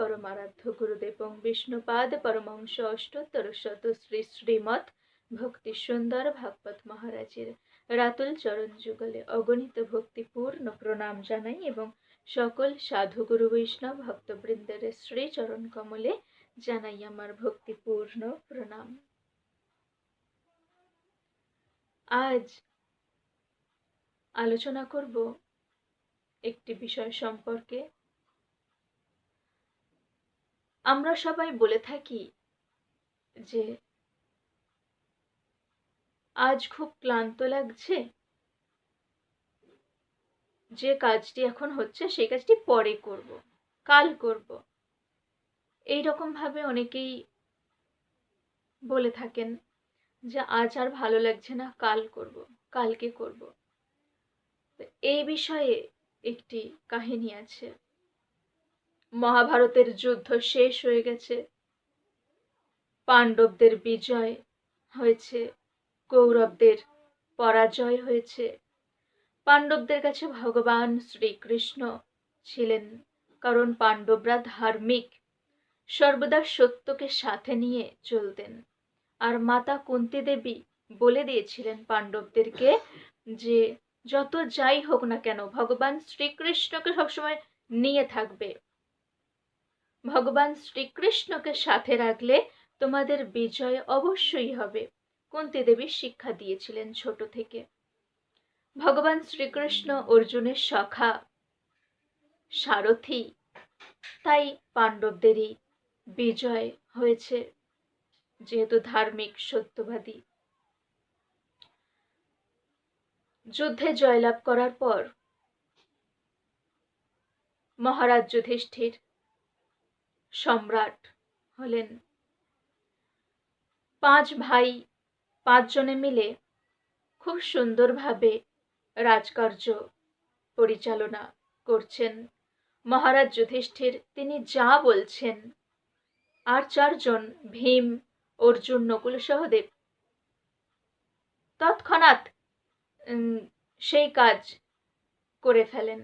পরমারাধ্য গুরুদেবং বিষ্ণুপাদ পরমহংস অষ্টোত্তর শত শ্রী শ্রীমৎ ভক্তি সুন্দর ভাগবত মহারাজের রাতুল চরণ যুগলে অগণিত ভক্তিপূর্ণ প্রণাম জানাই এবং সকল সাধু গুরু বৈষ্ণব ভক্তবৃন্দের শ্রী চরণ কমলে জানাই আমার ভক্তিপূর্ণ প্রণাম আজ আলোচনা করব একটি বিষয় সম্পর্কে আমরা সবাই বলে থাকি যে, আজ খুব ক্লান্ত লাগছে। যে কাজটি এখন হচ্ছে, সেই কাজটি পরে করব, কাল করব। এই ভাবে অনেকেই বলে থাকেন যে, আজ আর ভালো লাগছে না, কাল করব, কালকে করব। এই বিষয়ে একটি কাহিনী আছে। মহাভারতের যুদ্ধ শেষ হয়ে গেছে। পাণ্ডবদের বিজয় হয়েছে, কৌরবদের পরাজয় হয়েছে। পাণ্ডবদের কাছে ভগবান শ্রীকৃষ্ণ ছিলেন, কারণ পাণ্ডবরা ধার্মিক। সর্বদা সত্যকে সাথে নিয়ে চলতেন। আর মাতা কুন্তি দেবী বলে দিয়েছিলেন পাণ্ডবদেরকে যে, যত যাই হোক না কেন, ভগবান শ্রীকৃষ্ণকে সবসময় নিয়ে থাকবে। ভগবান শ্রীকৃষ্ণকে সাথে রাখলে তোমাদের বিজয় অবশ্যই হবে। কুন্তি দেবী শিক্ষা দিয়েছিলেন ছোট থেকে। ভগবান শ্রীকৃষ্ণ অর্জুনের সখা সারথী, তাই পাণ্ডবদেরই বিজয় হয়েছে, যেহেতু ধার্মিক সত্যবাদী। যুদ্ধে জয়লাভ করার পর মহারাজ যুধিষ্ঠির সম্রাট হলেন। পাঁচ ভাই পাঁচজনে মিলে খুব সুন্দরভাবে রাজকার্য পরিচালনা করছেন। মহারাজ যুধিষ্ঠির, তিনি যা বলছেন, আর চারজন ভীম, অর্জুন, নকুল সহদেব, তৎক্ষণাৎ সেই কাজ করে ফেলেন।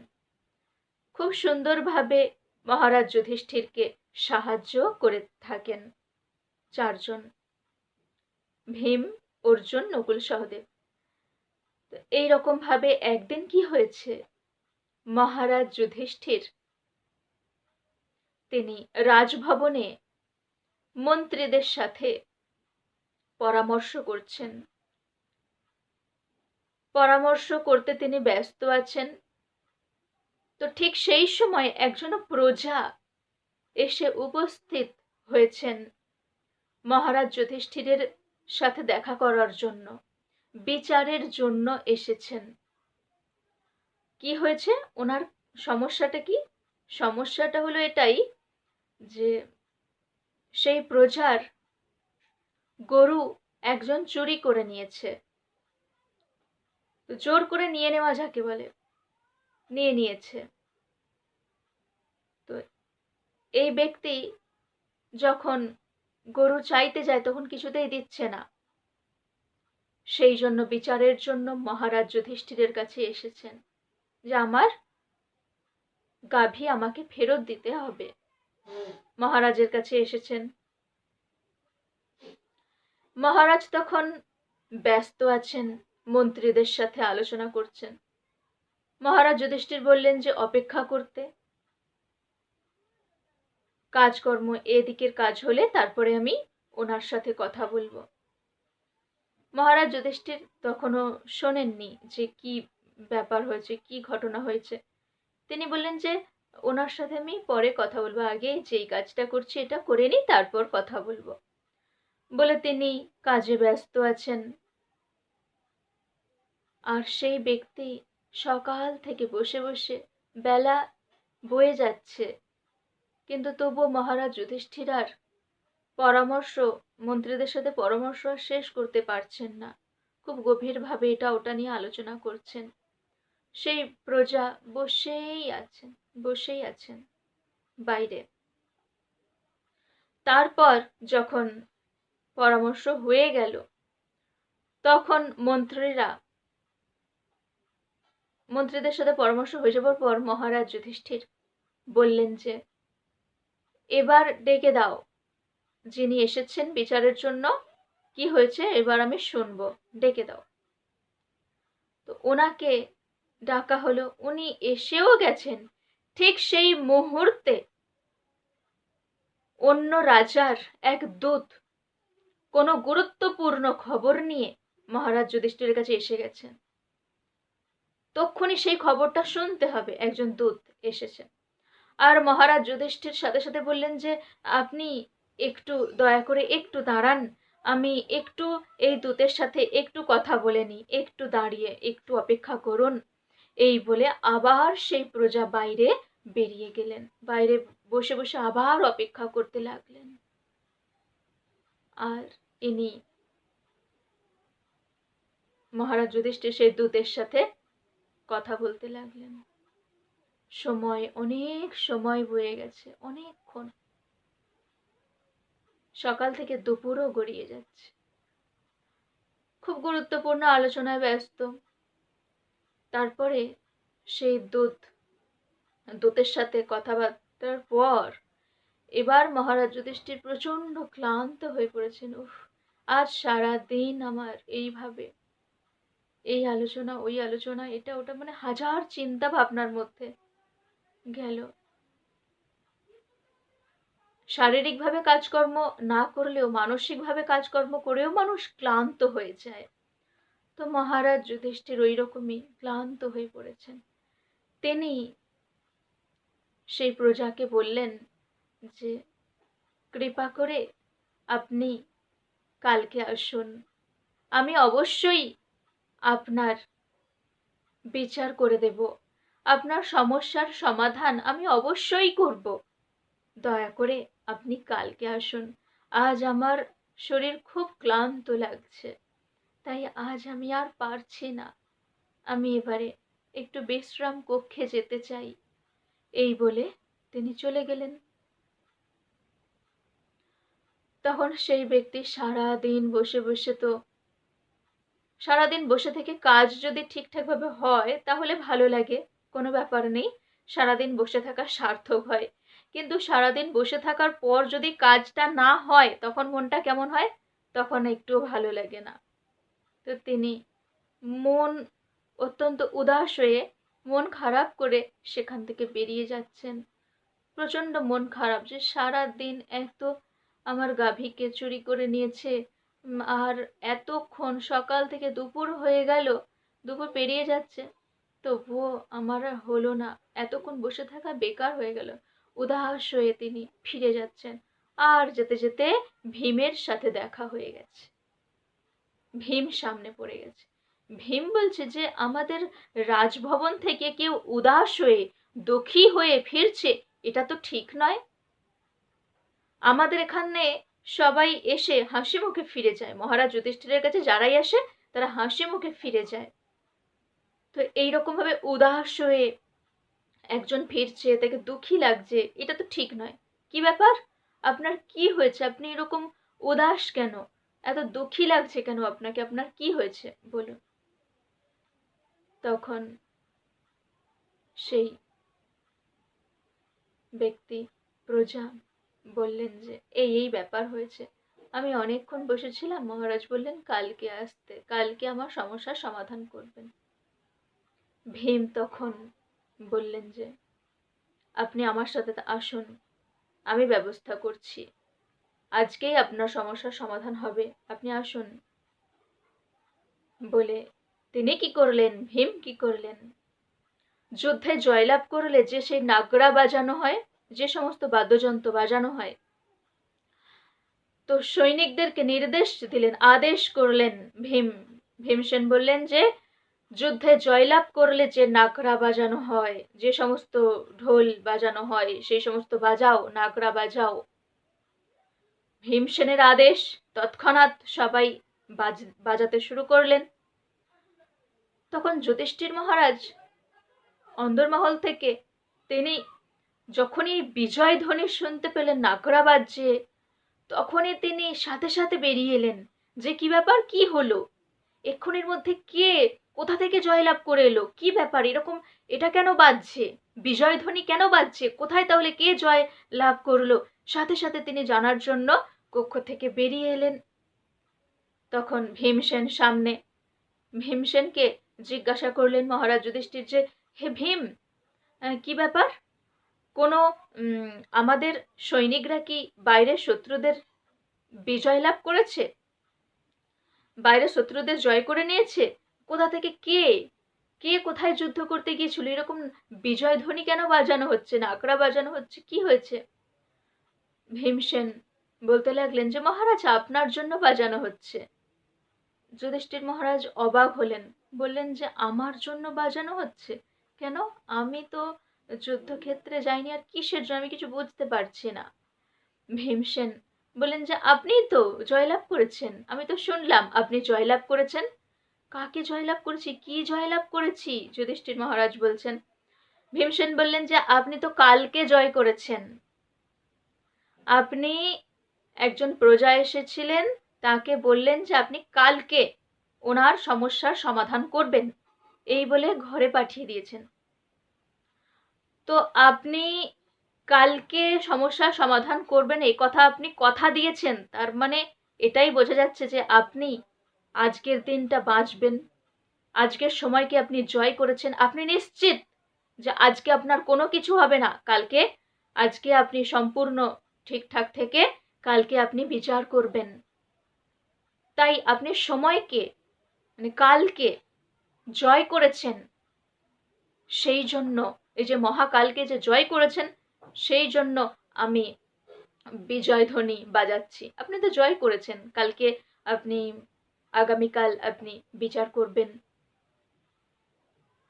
খুব সুন্দরভাবে মহারাজ যুধিষ্ঠিরকে সাহায্য করে থাকেন। চারজন। ভীম, অর্জুন, নকুল সহদেব। এইরকম ভাবে একদিন কি হয়েছে? মহারাজ যুধিষ্ঠির, তিনি রাজভবনে মন্ত্রীদের সাথে পরামর্শ করছেন। পরামর্শ করতে তিনি ব্যস্ত আছেন। তো ঠিক সেই সময় একজন প্রজা এসে উপস্থিত হয়েছেন মহারাজ যুধিষ্ঠিরের সাথে দেখা করার জন্য। বিচারের জন্য এসেছেন। কি হয়েছে? ওনার সমস্যাটা কি? সমস্যাটা হলো এটাই যে সেই প্রজার গরু একজন চুরি করে নিয়েছে। জোর করে নিয়ে নেওয়া যাকে বলে? নিয়ে নিয়েছে তো এই ব্যক্তি যখন গরু চাইতে যায় তখন কিছুতেই দিচ্ছে না। সেই জন্য বিচারের জন্য মহারাজ যুধিষ্ঠিরের কাছে এসেছেন যে আমার গাভী আমাকে ফেরত দিতে হবে। মহারাজের কাছে এসেছেন। মহারাজ তখন ব্যস্ত আছেন, মন্ত্রীদের সাথে আলোচনা করছেন। মহারাজ যুধিষ্ঠির বললেন যে, অপেক্ষা করতে কাজকর্ম এদিকের কাজ হলে তারপরে আমি ওনার সাথে কথা বলব। মহারাজ যুধিষ্ঠির তখনও শোনেননি যে কি ব্যাপার হয়েছে, কি ঘটনা হয়েছে। তিনি বললেন যে, ওনার সাথে আমি পরে কথা বলব, আগে যেই কাজটা করছি এটা করে নিই, তারপর কথা বলব। বলে তিনি কাজে ব্যস্ত আছেন। আর সেই ব্যক্তি সকাল থেকে বসে বসে বেলা বয়ে যাচ্ছে। কিন্তু তবুও মহারাজ যুধিষ্ঠির আর পরামর্শ, মন্ত্রীদের সাথে পরামর্শ শেষ করতে পারছেন না। খুব গভীরভাবে এটা ওটা নিয়ে আলোচনা করছেন। সেই প্রজা বসেই আছেন বসেই আছেন বাইরে। তারপর যখন পরামর্শ হয়ে গেল, তখন মন্ত্রীরা, মন্ত্রীদের সাথে পরামর্শ হয়ে যাবার পর মহারাজ যুধিষ্ঠির বললেন যে এবার ডেকে দাও। যিনি এসেছেন বিচারের জন্য, কি হয়েছে এবার আমি শুনব। ডেকে দাও। তো ওনাকে ডাকা হলো, উনি এসেও গেছেন ঠিক সেই মুহূর্তে। অন্য রাজার এক দূত কোনো গুরুত্বপূর্ণ খবর নিয়ে মহারাজ যুধিষ্ঠিরের কাছে এসে গেছেন। তক্ষুনি সেই খবরটা শুনতে হবে, একজন দূত এসেছে আর মহারাজ যুধিষ্ঠির সাথে সাথে বললেন যে, আপনি একটু দয়া করে একটু দাঁড়ান। আমি একটু এই দূতের সাথে একটু কথা বলে নিই। একটু দাঁড়িয়ে একটু অপেক্ষা করুন। এই বলে আবার সেই প্রজা বাইরে বেরিয়ে গেলেন। বাইরে বসে বসে আবার অপেক্ষা করতে লাগলেন। আর ইনি মহারাজ যুধিষ্ঠির সেই দূতের সাথে কথা বলতে লাগলেন। সময়, অনেক সময় বয়ে গেছে, অনেকক্ষণ। সকাল থেকে দুপুরও গড়িয়ে যাচ্ছে। খুব গুরুত্বপূর্ণ আলোচনায় ব্যস্ত। তারপরে সেই দূত, দূতের সাথে কথাবার্তার পর এবার মহারাজ যুধিষ্ঠির প্রচণ্ড ক্লান্ত হয়ে পড়েছেন। উফ, আজ সারা দিন আমার এইভাবে এই আলোচনা, ওই আলোচনা, এটা ওটা মানে হাজার চিন্তা ভাবনার মধ্যে। গেল। শারীরিকভাবে কাজকর্ম না করলেও, মানসিকভাবে কাজকর্ম করেও মানুষ ক্লান্ত হয়ে যায়। তো মহারাজ যুধিষ্ঠির ওই রকমই ক্লান্ত হয়ে পড়েছেন। তিনি সেই প্রজাকে বললেন যে, কৃপা করে আপনি কালকে আসুন। আমি অবশ্যই আপনার বিচার করে দেব। আপনার সমস্যার সমাধান আমি অবশ্যই করব। দয়া করে আপনি কালকে আসুন। আজ আমার শরীর খুব ক্লান্ত লাগছে। তাই আজ আমি আর পারছি না। আমি এবারে একটু বিশ্রাম কক্ষে যেতে চাই। এই বলে তিনি চলে গেলেন। তখন সেই ব্যক্তি সারা দিন বসে বসে তো সারাদিন বসে থেকে কাজ যদি ঠিকঠাকভাবে হয়, তাহলে ভালো লাগে। কোনো ব্যাপার নেই। সারাদিন বসে থাকা সার্থক হয়। কিন্তু সারাদিন বসে থাকার পর যদি কাজটা না হয়, তখন মনটা কেমন হয়? তখন একটুও ভালো লাগে না। তো তিনি মন অত্যন্ত উদাস হয়ে মন খারাপ করে সেখান থেকে বেরিয়ে যাচ্ছেন। প্রচণ্ড মন খারাপ যে সারা দিন এত আমার গাভীকে চুরি করে নিয়েছে আর এতক্ষণ সকাল থেকে দুপুর হয়ে গেল, দুপুর পেরিয়ে যাচ্ছে। তবুও আমার আর হলো না। এতক্ষণ বসে থাকা বেকার হয়ে গেল। উদাস হয়ে তিনি ফিরে যাচ্ছেন। আর যেতে যেতে ভীমের সাথে দেখা হয়ে গেছে। ভীম সামনে পড়ে গেছে। ভীম বলছে যে, আমাদের রাজভবন থেকে কেউ উদাস হয়ে, দুঃখী হয়ে ফিরছে, এটা তো ঠিক নয়। আমাদের এখানে সবাই এসে হাসি মুখে ফিরে যায়। মহারাজ যুধিষ্ঠিরের কাছে যারাই আসে, তারা হাসি মুখে ফিরে যায়। তো এইরকমভাবে উদাস হয়ে একজন ফিরছে, তাকে দুঃখী লাগছে, এটা তো ঠিক নয়। কি ব্যাপার? আপনার কি হয়েছে? আপনি এরকম উদাস কেন? এত দুঃখী লাগছে কেন আপনাকে? আপনার কি হয়েছে? বলুন। তখন সেই ব্যক্তি প্রজা বললেন যে, এই এই ব্যাপার হয়েছে। আমি অনেকক্ষণ বসেছিলাম। মহারাজ বললেন, কালকে আসতে, কালকে আমার সমস্যার সমাধান করবেন। ভীম তখন বললেন যে, আপনি আমার সাথে আসুন, আমি ব্যবস্থা করছি। আজকেই আপনার সমস্যার সমাধান হবে, আপনি আসুন। বলে তিনি কি করলেন, ভীম কি করলেন? যুদ্ধে জয়লাভ করলে যে সেই নাগরা বাজানো হয়, যে সমস্ত বাদ্যযন্ত্র বাজানো হয়, তো সৈনিকদেরকে নির্দেশ দিলেন, আদেশ করলেন ভীম। ভীমসেন বললেন যে যুদ্ধে জয়লাভ করলে যে নাগরা বাজানো হয়, যে সমস্ত ঢোল বাজানো হয়, সেই সমস্ত বাজাও, নাগরা বাজাও। ভীমসেনের আদেশ, তৎক্ষণাৎ সবাই বাজ, বাজাতে শুরু করলেন। তখন যুধিষ্ঠির মহারাজ অন্দরমহল থেকে তিনি যখনই বিজয় ধ্বনি শুনতে পেলেন নাগরা বাজছে তখনই তিনি সাথে সাথে বেরিয়ে এলেন। যে কি ব্যাপার? কি হলো? এক্ষুনির মধ্যে কে কোথা থেকে জয়লাভ করে এলো? কি ব্যাপার? এরকম এটা কেন বাজছে? বিজয় ধ্বনি কেন বাজছে? কোথায় তাহলে কে জয় লাভ করল? সাথে সাথে তিনি জানার জন্য কক্ষ থেকে বেরিয়ে এলেন। তখন ভীমসেন সামনে, ভীমসেনকে জিজ্ঞাসা করলেন, মহারাজ যুধিষ্ঠির যে, হে ভীম কি ব্যাপার? কোনো আমাদের সৈনিকরা কি বাইরের শত্রুদের বিজয় লাভ করেছে? বাইরে শত্রুদের জয় করে নিয়েছে? কোথা থেকে কে? কে কোথায় যুদ্ধ করতে গিয়েছিল? এরকম বিজয় ধ্বনি কেন বাজানো হচ্ছে না? আকড়া বাজানো হচ্ছে? কি হয়েছে? ভীমসেন বলতে লাগলেন যে, মহারাজ, আপনার জন্য বাজানো হচ্ছে। যুধিষ্ঠির মহারাজ অবাক হলেন। বললেন যে, আমার জন্য বাজানো হচ্ছে? কেন? আমি তো যুদ্ধক্ষেত্রে যাইনি, আর কিসের জন্য? আমি কিছু বুঝতে পারছি না। ভীমসেন বললেন যে, আপনিই তো জয়লাভ করেছেন। আমি তো শুনলাম, আপনি জয়লাভ করেছেন। কাকে জয়লাভ করেছি? কি জয়লাভ করেছি? যুধিষ্ঠির মহারাজ বলছেন, ভীমসেন বললেন যে, আপনি তো কালকে জয় করেছেন। আপনি একজন প্রজা এসেছিলেন, তাকে বললেন যে, আপনি কালকে ওনার সমস্যার সমাধান করবেন। এই বলে ঘরে পাঠিয়ে দিয়েছেন। তো আপনি কালকে সমস্যার সমাধান করবেন, এই কথা আপনি কথা দিয়েছেন, তার মানে এটাই বোঝা যাচ্ছে যে, আপনি আজকের দিনটা বাঁচবেন। আজকের সময়কে আপনি জয় করেছেন। আপনি নিশ্চিত যে আজকে আপনার কোনো কিছু হবে না। কালকে, আজকে আপনি সম্পূর্ণ ঠিকঠাক থেকে কালকে আপনি বিচার করবেন। তাই আপনি সময়কে মানে কালকে জয় করেছেন। সেই জন্য, এই যে মহাকালকে যে জয় করেছেন, সেই জন্য আমি বিজয় ধ্বনি বাজাচ্ছি। আপনি তো জয় করেছেন। কালকে আপনি আগামীকাল আপনি বিচার করবেন।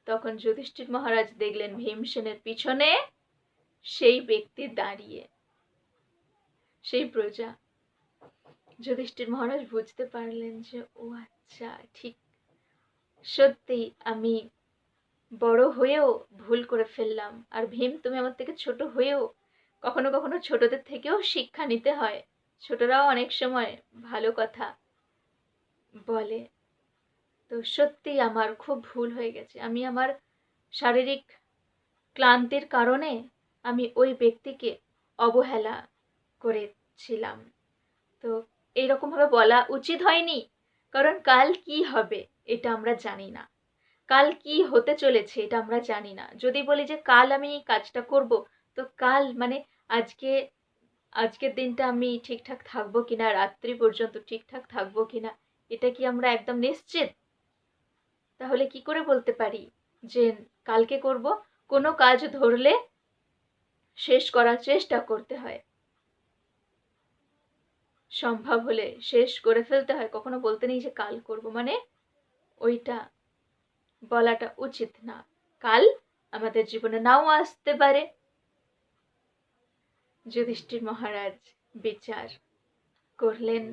তখন যুধিষ্ঠির মহারাজ দেখলেন ভীমসেনের পিছনে সেই ব্যক্তি দাঁড়িয়ে, সেই প্রজা। যুধিষ্ঠির মহারাজ বুঝতে পারলেন যে, ও আচ্ছা ঠিক। সত্যি আমি বড় হয়েও ভুল করে ফেললাম। আর ভীম, তুমি আমার থেকে ছোট হয়েও কখনো কখনো ছোটদের থেকেও শিক্ষা নিতে হয়। ছোটরাও অনেক সময় ভালো কথা বলে। তো সত্যি আমার খুব ভুল হয়ে গেছে। আমি আমার শারীরিক ক্লান্তির কারণে আমি ওই ব্যক্তিকে অবহেলা করেছিলাম। তো এইরকমভাবে বলা উচিত হয়নি, কারণ কাল কি হবে এটা আমরা জানি না। কাল কি হতে চলেছে এটা আমরা জানি না। যদি বলি যে কাল আমি এই কাজটা করব, তো কাল মানে আজকে, আজকের দিনটা আমি ঠিকঠাক থাকব কিনা, রাত্রি পর্যন্ত ঠিকঠাক থাকব কিনা এটা কি আমরা একদম নিশ্চিত? তাহলে কি করে বলতে পারি যে কালকে করব? কোনো কাজ ধরলে শেষ করার চেষ্টা করতে হয়। সম্ভব হলে শেষ করে ফেলতে হয়। কখনো বলতে নেই যে কাল করব মানে ওইটা বলাটা উচিত না। কাল আমাদের জীবনে নাও আসতে পারে। যুধিষ্ঠির মহারাজ বিচার করলেন।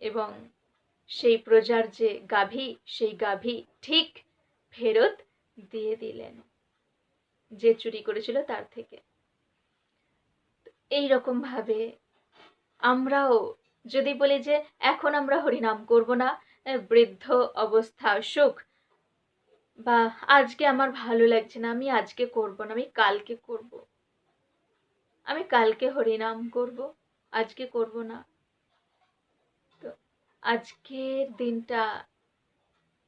এবং সেই প্রজার যে গাভী, সেই গাভী ঠিক ফেরত দিয়ে দিলেন যে চুরি করেছিল তার থেকে। এই রকম ভাবে আমরাও যদি বলি যে এখন আমরা হরিনাম করব না, বৃদ্ধ অবস্থা সুখ, বা আজকে আমার ভালো লাগছে না, আমি আজকে করব না, আমি কালকে করব। আমি কালকে হরিনাম করব, আজকে করব না। আজকের দিনটা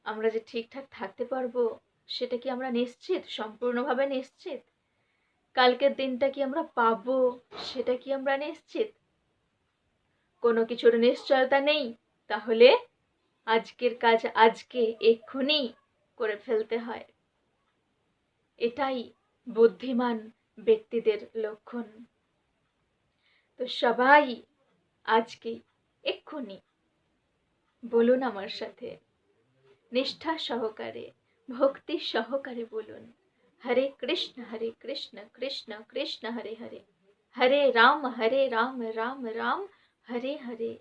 আমরা যে ঠিকঠাক থাকতে পারব, সেটা কি আমরা নিশ্চিত? সম্পূর্ণভাবে নিশ্চিত? কালকের দিনটা কি আমরা পাবো, সেটা কি আমরা নিশ্চিত? কোনো কিছুর নিশ্চয়তা নেই, তাহলে আজকের কাজ আজকে, এক্ষুনি করে ফেলতে হয়। এটাই বুদ্ধিমান ব্যক্তিদের লক্ষণ। তো সবাই আজকে, এক্ষুনি বলুন আমার সাথে নিষ্ঠা সহকারে ভক্তি সহকারে বলুন হরে কৃষ্ণ হরে কৃষ্ণ কৃষ্ণ কৃষ্ণ হরে হরে হরে রাম হরে রাম রাম রাম হরে হরে